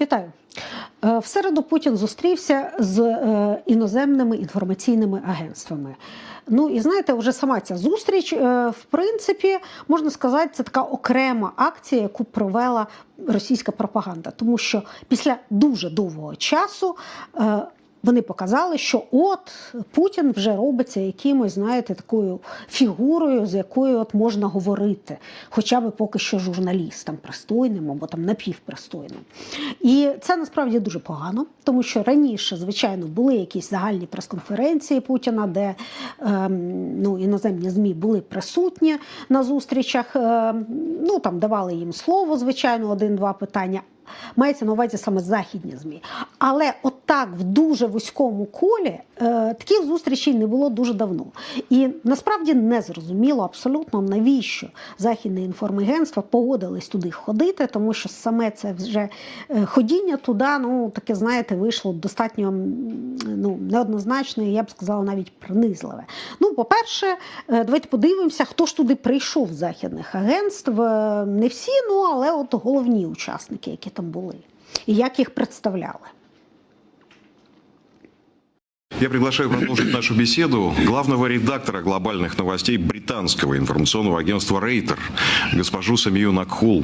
Вітаю. Е, В середу Путін зустрівся з е, іноземними інформаційними агентствами. Ну і знаєте, вже сама ця зустріч, е, в принципі, можна сказати, це така окрема акція, яку провела російська пропаганда, тому що після дуже довгого часу. Вони показали, що от Путін вже робиться якимось, знаєте, такою фігурою, з якою от можна говорити, хоча б поки що журналістам пристойним або там напівпристойним. І це насправді дуже погано, тому що раніше, звичайно, були якісь загальні прес-конференції Путіна, де ем, ну, іноземні ЗМІ були присутні на зустрічах. Ем, ну там давали їм слово, звичайно, один-два питання. Мається на увазі саме західні ЗМІ. Але отак в дуже вузькому колі е, таких зустрічей не було дуже давно. І насправді не зрозуміло абсолютно навіщо західне інформагентство погодились туди ходити, тому що саме це вже е, ходіння туди, ну таке, знаєте, вийшло достатньо ну, неоднозначне, я б сказала, навіть принизливе. Ну, по-перше, е, давайте подивимося, хто ж туди прийшов з західних агентств. Не всі, ну але от головні учасники, які там були, і як їх представляли. Я приглашаю продолжить нашу беседу главного редактора глобальных новостей британского информационного агентства Рейтер, госпожу Самию Накхул.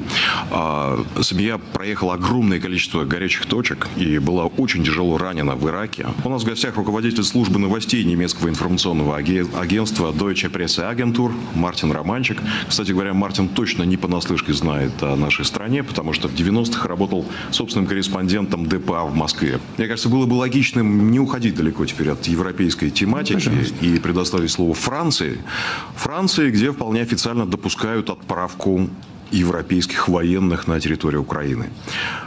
А, Самия проехала огромное количество горячих точек и была очень тяжело ранена в Ираке. У нас в гостях руководитель службы новостей немецкого информационного аге- агентства Deutsche Presse Agentur Мартин Романчик. Кстати говоря, Мартин точно не понаслышке знает о нашей стране, потому что в 90-х работал собственным корреспондентом ДПА в Москве. Мне кажется, было бы логичным не уходить далеко теперь от европейской тематики и предоставить слово Франции. Франции, где вполне официально допускают отправку европейских военных на территорию Украины.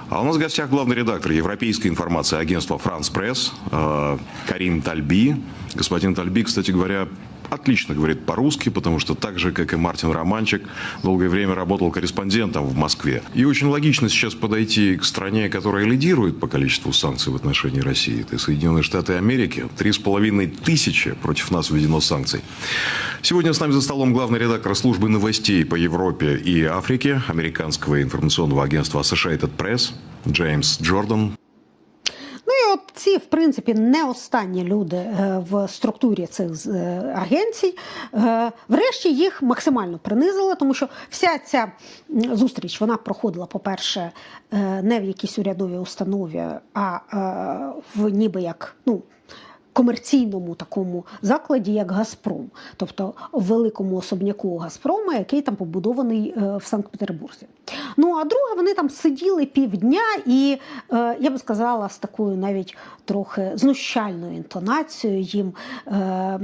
А у нас в гостях главный редактор европейской информации агентства «Франс Пресс» э, Карим Тальби. Господин Тальби, кстати говоря, отлично говорит по-русски, потому что так же, как и Мартин Романчик, долгое время работал корреспондентом в Москве. И очень логично сейчас подойти к стране, которая лидирует по количеству санкций в отношении России. Это Соединенные Штаты Америки. Три с половиной тысячи против нас введено санкций. Сегодня с нами за столом главный редактор службы новостей по Европе и Африке американского информационного агентства Associated Press Джеймс Джордан. Ці, в принципі, не останні люди е, в структурі цих е, агенцій. е, Врешті їх максимально принизили, тому що вся ця зустріч вона проходила, по-перше, не в якійсь урядовій установі, а в ніби як ну. Комерційному такому закладі, як Газпром, тобто великому особняку Газпрома, який там побудований в Санкт-Петербурзі. Ну а друге, вони там сиділи півдня, і е, я би сказала, з такою навіть трохи знущальною інтонацією їм е,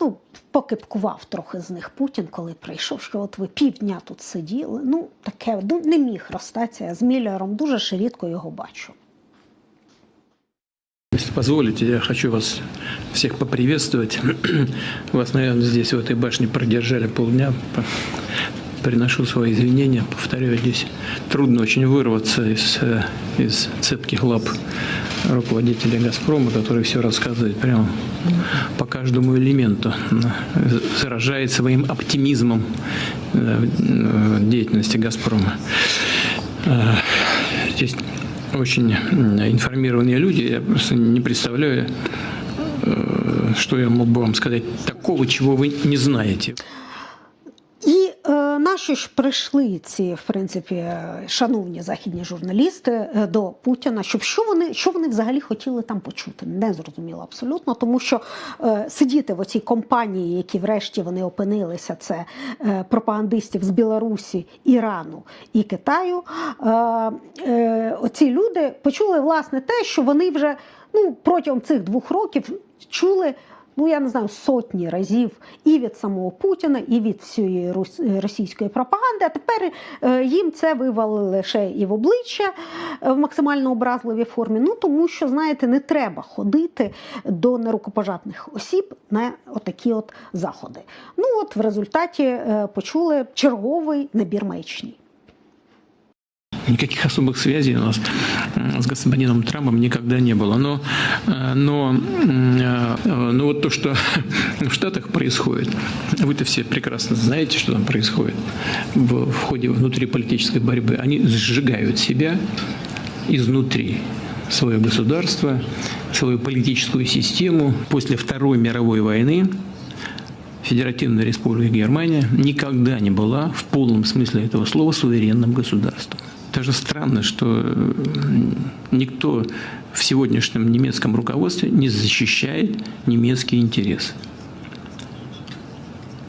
ну, покипкував трохи з них Путін, коли прийшов, що от ви півдня тут сиділи. Ну, таке ну, не міг розстатися з Міллером, дуже ще рідко його бачу. Если позволите, я хочу вас всех поприветствовать. Вас, наверное, здесь, в этой башне, продержали полдня. Приношу свои извинения. Повторяю, здесь трудно очень вырваться из, э, из цепких лап руководителя «Газпрома», который все рассказывает прямо по каждому элементу. Заражает своим оптимизмом э, э, деятельности «Газпрома». Здесь очень информированные люди. Я просто не представляю, что я мог бы вам сказать такого, чего вы не знаете. Наші ж прийшли ці, в принципі, шановні західні журналісти е, до Путіна, щоб що вони, що вони взагалі хотіли там почути, не зрозуміло абсолютно, тому що е, сидіти в оцій компанії, які врешті вони опинилися, це е, пропагандистів з Білорусі, Ірану і Китаю. Е, е, оці люди почули власне те, що вони вже ну, протягом цих двох років чули ну я не знаю, сотні разів і від самого Путіна, і від всієї рус- російської пропаганди. А тепер е, їм це вивалили ще і в обличчя е, в максимально образливій формі. Ну тому що, знаєте, не треба ходити до нерукопожатних осіб на отакі от заходи. Ну от в результаті е, почули черговий набір маячні. Никаких особых связей у нас с господином Трампом никогда не было. Но, э, но, э, но вот то, что в Штатах происходит, вы-то все прекрасно знаете, что там происходит в, в ходе внутриполитической борьбы. Они сжигают себя изнутри свое государство, свою политическую систему. После Второй мировой войны Федеративная Республика Германия никогда не была в полном смысле этого слова суверенным государством. Даже странно, что м, никто в сегодняшнем немецком руководстве не защищает немецкие интересы.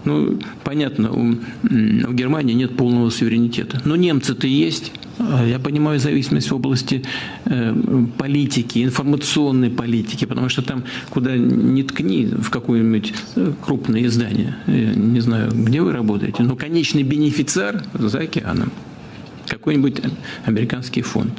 Ну, понятно, у, в Германии нет полного суверенитета. Но немцы-то есть. А Я понимаю зависимость в области э, политики, информационной политики, потому что там, куда ни ткни, в какое-нибудь э, крупное издание, я не знаю, где вы работаете, но конечный бенефициар за океаном какой-нибудь американский фонд.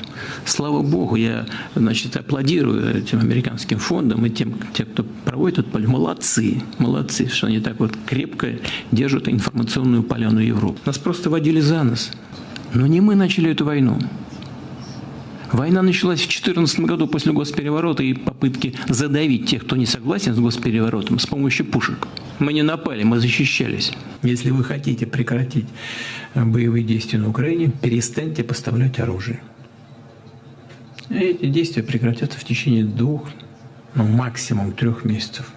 Слава богу, я значит, аплодирую этим американским фондам и тем, тем кто проводит этот поле. Молодцы, молодцы, что они так вот крепко держат информационную поляну Европы. Нас просто водили за нос. Но не мы начали эту войну. Война началась в 2014 году после госпереворота и попытки задавить тех, кто не согласен с госпереворотом, с помощью пушек. Мы не напали, мы защищались. Если вы хотите прекратить боевые действия на Украине, перестаньте поставлять оружие. Эти действия прекратятся в течение двух, ну максимум трех месяцев.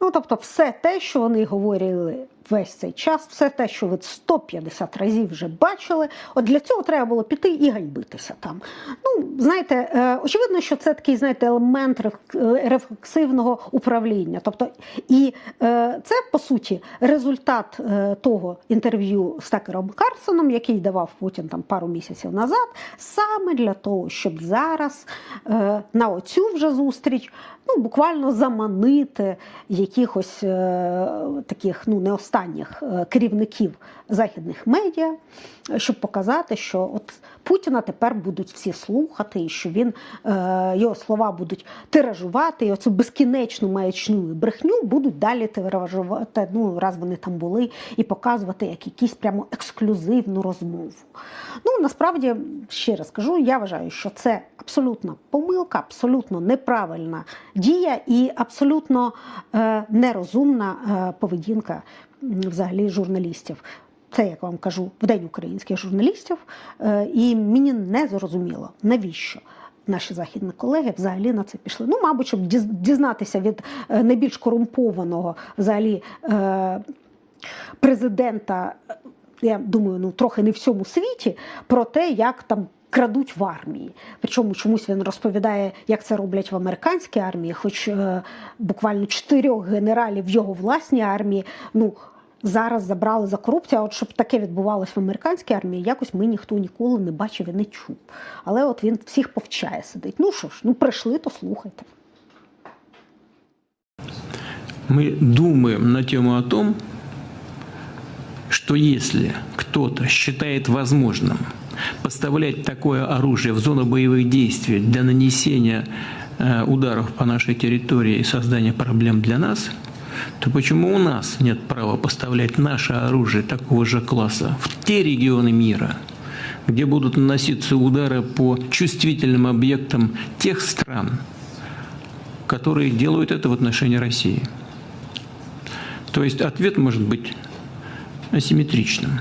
Ну, тобто, все те, що вони говорили весь цей час, все те, що ви 150 разів вже бачили, от для цього треба було піти і гайбитися там. Ну, знаєте, е, очевидно, що це такий, знаєте, елемент реф- рефлексивного управління. Тобто, і е, це по суті результат е, того інтерв'ю з Такером Карсоном, який давав Путін там пару місяців назад, саме для того, щоб зараз на оцю вже зустріч ну, буквально заманити якихось таких ну, не останніх е, керівників західних медіа, щоб показати, що от Путіна тепер будуть всі слухати, і що він е, його слова будуть тиражувати, і оцю безкінечну маячну брехню будуть далі тиражувати, ну раз вони там були, і показувати як якісь прямо ексклюзивну розмову. Ну насправді ще раз кажу, я вважаю, що це абсолютна помилка, абсолютно неправильна дія і абсолютно е, нерозумна поведінка взагалі журналістів. Це, як вам кажу, в день українських журналістів, Е, і мені не зрозуміло, навіщо. Наші західні колеги взагалі на це пішли. Ну, мабуть, щоб діз- дізнатися від е, найбільш корумпованого взагалі е, президента, я думаю, ну трохи не в всьому світі, про те, як там крадуть в армії. Причому чомусь він розповідає, як це роблять в американській армії, хоч буквально чотирьох генералів його власній армії. ну, Зараз забрали за корупцію, а от щоб таке відбувалося в американській армії, якось ми ніхто ніколи не бачив і не чув. Але от він всіх повчає сидить. Ну що ж, ну прийшли, то слухайте. Мы думаем на тему о том, что если кто-то считает возможным поставлять такое оружие в зону боевых действий для нанесения э, ударов по нашей территории и создания проблем для нас, то почему у нас нет права поставлять наше оружие такого же класса в те регионы мира, где будут наноситься удары по чувствительным объектам тех стран, которые делают это в отношении России? То есть ответ может быть асимметричным.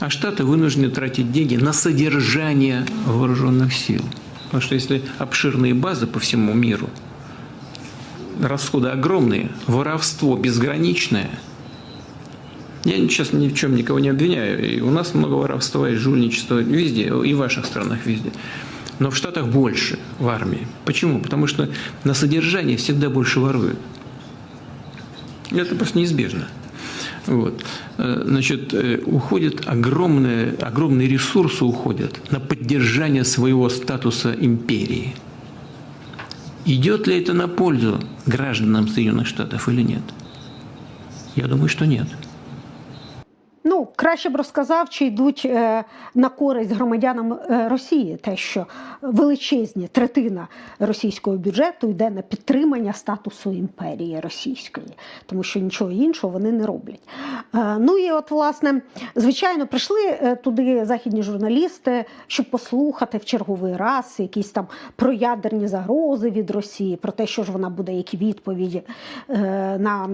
А Штаты вынуждены тратить деньги на содержание вооруженных сил. Потому что если обширные базы по всему миру, расходы огромные, воровство безграничное, я сейчас ни в чем никого не обвиняю. И у нас много воровства и жульничества везде, и в ваших странах везде. Но в Штатах больше в армии. Почему? Потому что на содержание всегда больше воруют. Это просто неизбежно. Вот. Э, Значит, э, уходят огромные, огромные ресурсы уходят на поддержание своего статуса империи. Идет ли это на пользу гражданам Соединенных Штатов или нет? Я думаю, что нет. Ну, краще б розказав, чи йдуть е, на користь громадянам е, Росії, те, що величезні третина російського бюджету йде на підтримання статусу імперії російської, тому що нічого іншого вони не роблять. Е, ну і от, власне, звичайно, прийшли туди західні журналісти, щоб послухати в черговий раз якісь там проядерні загрози від Росії, про те, що ж вона буде, які відповіді на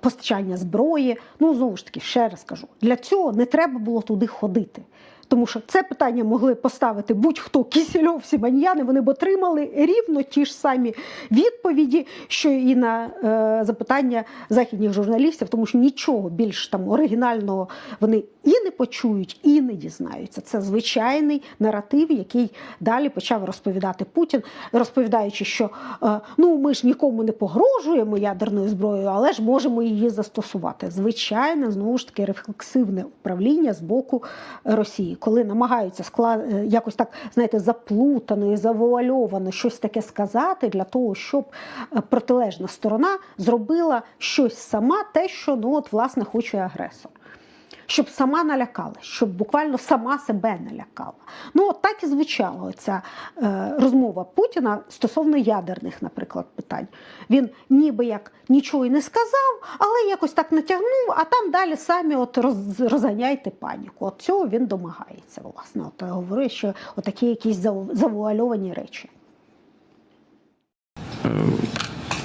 постачання зброї. Ну знову ж таки, ще раз кажу, для цього не треба було туди ходити. Тому що це питання могли поставити будь-хто Кісільов, Сіманьяни, вони б отримали рівно ті ж самі відповіді, що і на е, запитання західних журналістів, тому що нічого більш там оригінального вони і не почують, і не дізнаються. Це звичайний наратив, який далі почав розповідати Путін, розповідаючи, що е, ну ми ж нікому не погрожуємо ядерною зброєю, але ж можемо її застосувати. Звичайне, знову ж таки, рефлексивне управління з боку Росії, коли намагаються склад... е, якось так, знаєте, заплутано і завуальовано щось таке сказати для того, щоб е, протилежна сторона зробила щось сама, те, що ну от власне хоче агресор. Щоб сама налякала, щоб буквально сама себе налякала. Ну, от так і звучала ця е, розмова Путіна стосовно ядерних, наприклад, питань. Він ніби як нічого й не сказав, але якось так натягнув, а там далі самі от роз, розганяйте паніку. От цього він домагається, власне. От я говорю, що отакі якісь завуальовані речі.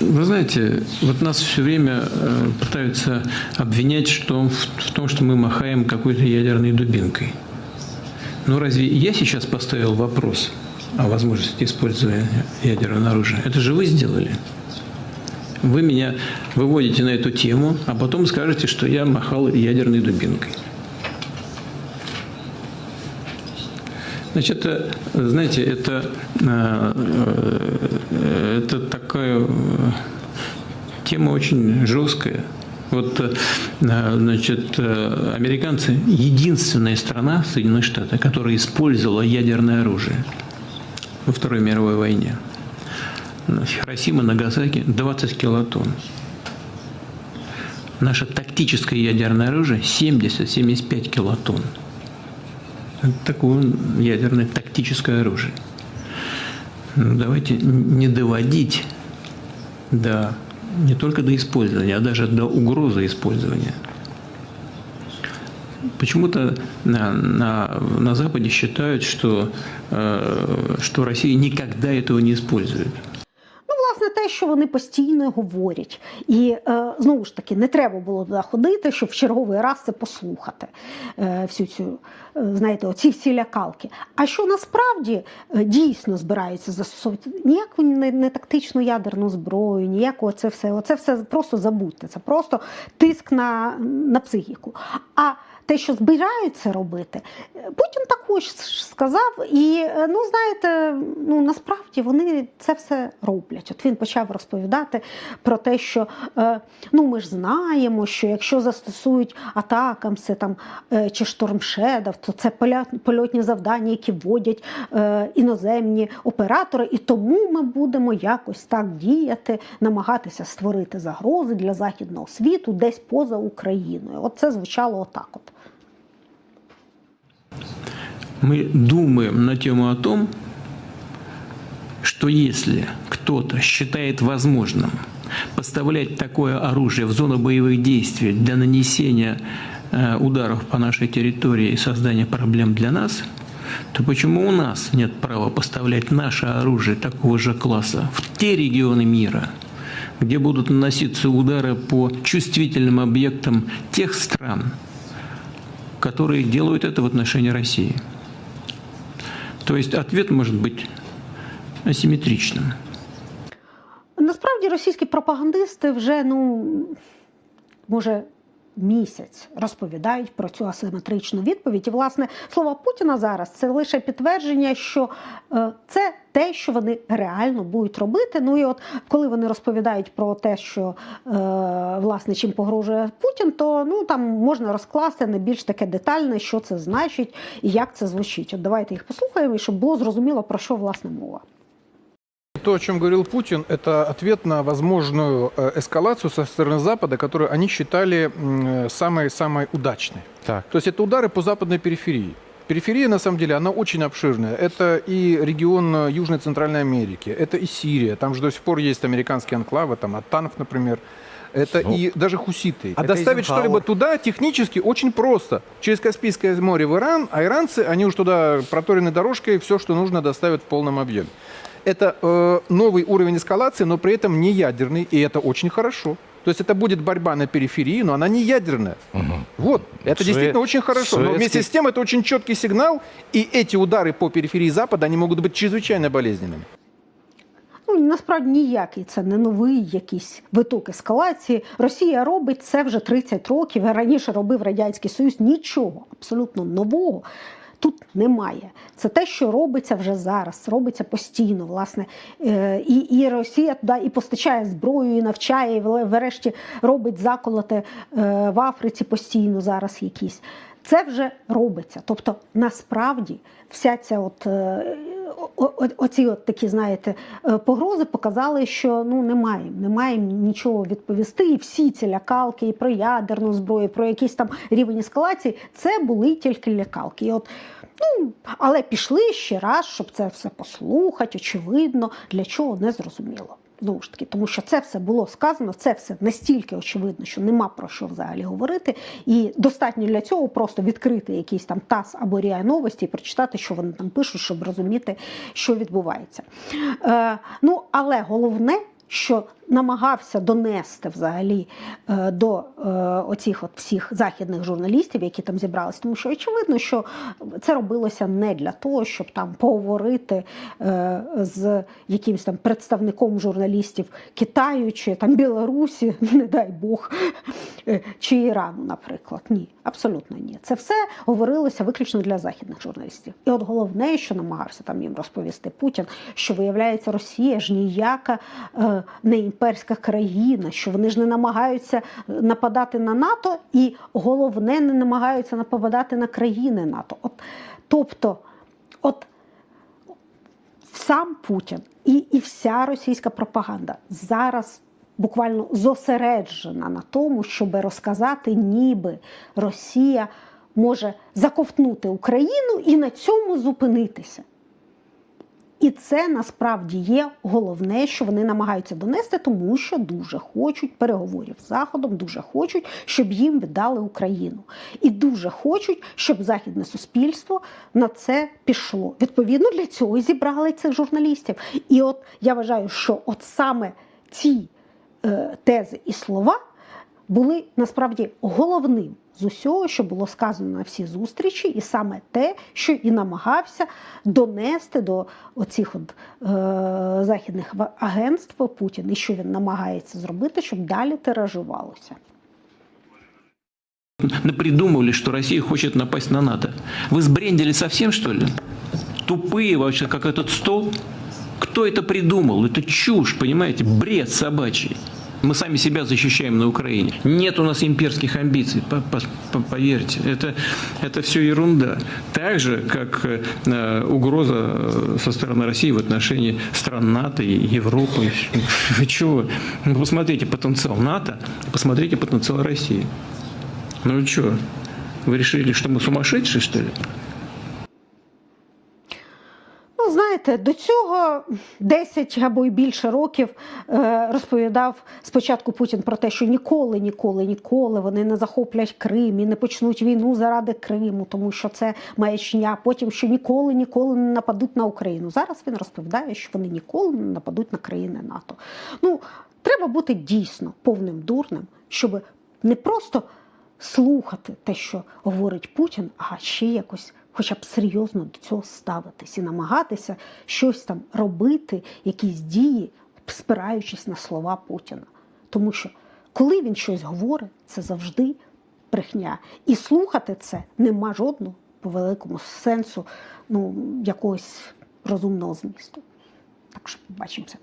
Вы знаете, вот нас все время э, пытаются обвинять что, в, том, что мы махаем какой-то ядерной дубинкой. Но разве я сейчас поставил вопрос о возможности использования ядерного оружия? Это же вы сделали. Вы меня выводите на эту тему, а потом скажете, что я махал ядерной дубинкой. Значит, это, знаете, это, э, э, это такая э, тема очень жесткая. Вот, э, значит, э, американцы единственная страна, Соединенные Штаты, которая использовала ядерное оружие во Второй мировой войне. Хиросима, Нагасаки 20 килотонн. Наше тактическое ядерное оружие 70-75 килотонн. Это такое ядерное тактическое оружие. Ну, давайте не доводить до не только до использования, а даже до угрозы использования. Почему-то на, на, на Западе считают, что, э, что Россия никогда этого не использует. Що вони постійно говорять. І е, знову ж таки, не треба було туди ходити, щоб в черговий раз це послухати. Е, всю цю, е, знаєте, оці всі лякалки. А що насправді е, дійсно збираються застосовувати? Ніяку не, не тактичну ядерну зброю, ніякого це все. Оце все просто забудьте. Це просто тиск на, на психіку. А те, що збираються робити, Путін також сказав. І е, ну знаєте, ну насправді вони це все роблять. От він почав розповідати про те, що е, ну ми ж знаємо, що якщо застосують атакамси там е, чи штормшедов, то це польотні завдання, які вводять іноземні оператори, і тому ми будемо якось так діяти, намагатися створити загрози для західного світу десь поза Україною. От це звучало отак. От. Мы думаем на тему о том, что если кто-то считает возможным поставлять такое оружие в зону боевых действий для нанесения э, ударов по нашей территории и создания проблем для нас, то почему у нас нет права поставлять наше оружие такого же класса в те регионы мира, где будут наноситься удары по чувствительным объектам тех стран, которые делают это в отношении России? То есть ответ может быть асимметричным. Насправді російські пропагандисти вже ну може місяць розповідають про цю асиметричну відповідь. І власне слова Путіна зараз це лише підтвердження, що е, це те, що вони реально будуть робити. Ну і от коли вони розповідають про те, що е, власне чим погрожує Путін, то ну там можна розкласти на більш таке детальне, що це значить і як це звучить. От давайте їх послухаємо, щоб було зрозуміло про що власне мова. То, о чем говорил Путин, это ответ на возможную э, эскалацию со стороны Запада, которую они считали самой-самой удачной. Так. То есть это удары по западной периферии. Периферия, на самом деле, она очень обширная. Это и регион э, Южной Центральной Америки, это и Сирия. Там же до сих пор есть американские анклавы, там Аттанов, например. Это Ну, и даже хуситы. А доставить что-либо туда технически очень просто. Через Каспийское море в Иран, а иранцы, они уж туда проторенной дорожкой все, что нужно, доставят в полном объеме. Это э, новый уровень эскалации, но при этом не ядерный, и это очень хорошо. То есть это будет борьба на периферии, но она не ядерная. Вот, это Шве- действительно очень хорошо. Но советский- вместе с тем это очень четкий сигнал, и эти удары по периферии Запада, они могут быть чрезвычайно болезненными. Ну, насправді ніякий це не новий якийсь виток ескалації. Росія робить це вже 30 років. Раніше робив Радянський Союз. Нічого абсолютно нового тут немає. Це те, що робиться вже зараз, робиться постійно. Власне, Е, і, і Росія туди і постачає зброю, і навчає, і врешті робить заколоти е, в Африці постійно зараз якісь. Це вже робиться. Тобто, насправді, вся ця от. е, оці от такі, знаєте, е, погрози показали, що ну немає, немає нічого відповісти. І всі ці лякалки, і про ядерну зброю, і про якийсь там рівень ескалації, це були тільки лякалки. І от, ну, але пішли ще раз, щоб це все послухати, очевидно, для чого не зрозуміло. Знову ж таки, тому що це все було сказано, це все настільки очевидно, що нема про що взагалі говорити. І достатньо для цього просто відкрити якийсь там таз або РІА новості і прочитати, що вони там пишуть, щоб розуміти, що відбувається. Е, ну, але головне, що намагався донести взагалі е, до е, оцих от всіх західних журналістів, які там зібралися, тому що очевидно, що це робилося не для того, щоб там поговорити е, з якимось там представником журналістів Китаю чи там Білорусі, не дай Бог, чи Ірану, наприклад. Ні, абсолютно ні. Це все говорилося виключно для західних журналістів. І от головне, що намагався там їм розповісти Путін, що виявляється, Росія ж ніяка не імперська країна, що вони ж не намагаються нападати на НАТО, і головне, не намагаються нападати на країни НАТО. От, тобто, от сам Путін і, і вся російська пропаганда зараз буквально зосереджена на тому, щоб розказати, ніби Росія може заковтнути Україну і на цьому зупинитися. І це насправді є головне, що вони намагаються донести, тому що дуже хочуть переговорів з Заходом, дуже хочуть, щоб їм віддали Україну. І дуже хочуть, щоб західне суспільство на це пішло. Відповідно, для цього і зібрали цих журналістів. І от я вважаю, що от саме ці е, тези і слова були насправді головним з усього, що було сказано на всі зустрічі, і саме те, що і намагався донести до оцих от, е, західних ва- агентств Путін, і що він намагається зробити, щоб далі тиражувалося. Напридумывали, что Россия хочет напасть на НАТО. Вы сбрендили совсем, что ли? Тупые вообще, как этот стол? Кто это придумал? Это чушь, понимаете? Бред собачий. Мы сами себя защищаем на Украине. Нет у нас имперских амбиций, по- по- по- поверьте. Это, это все ерунда. Так же, как э, угроза э, со стороны России в отношении стран НАТО и Европы. Вы чего? Ну, Посмотрите потенциал НАТО, посмотрите потенциал России. Ну что? Вы решили, что мы сумасшедшие, что ли? Знаєте, до цього 10 або й більше років е, розповідав спочатку Путін про те, що ніколи, ніколи, ніколи вони не захоплять Крим і не почнуть війну заради Криму, тому що це маячня. Потім що ніколи, ніколи не нападуть на Україну. Зараз він розповідає, що вони ніколи не нападуть на країни НАТО. Ну, треба бути дійсно повним дурним, щоб не просто слухати те, що говорить Путін, а ще якось, хоча б серйозно до цього ставитись і намагатися щось там робити, якісь дії, спираючись на слова Путіна. Тому що коли він щось говорить, це завжди брехня. І слухати це нема жодного по великому сенсу ну, якогось розумного змісту. Так що побачимося.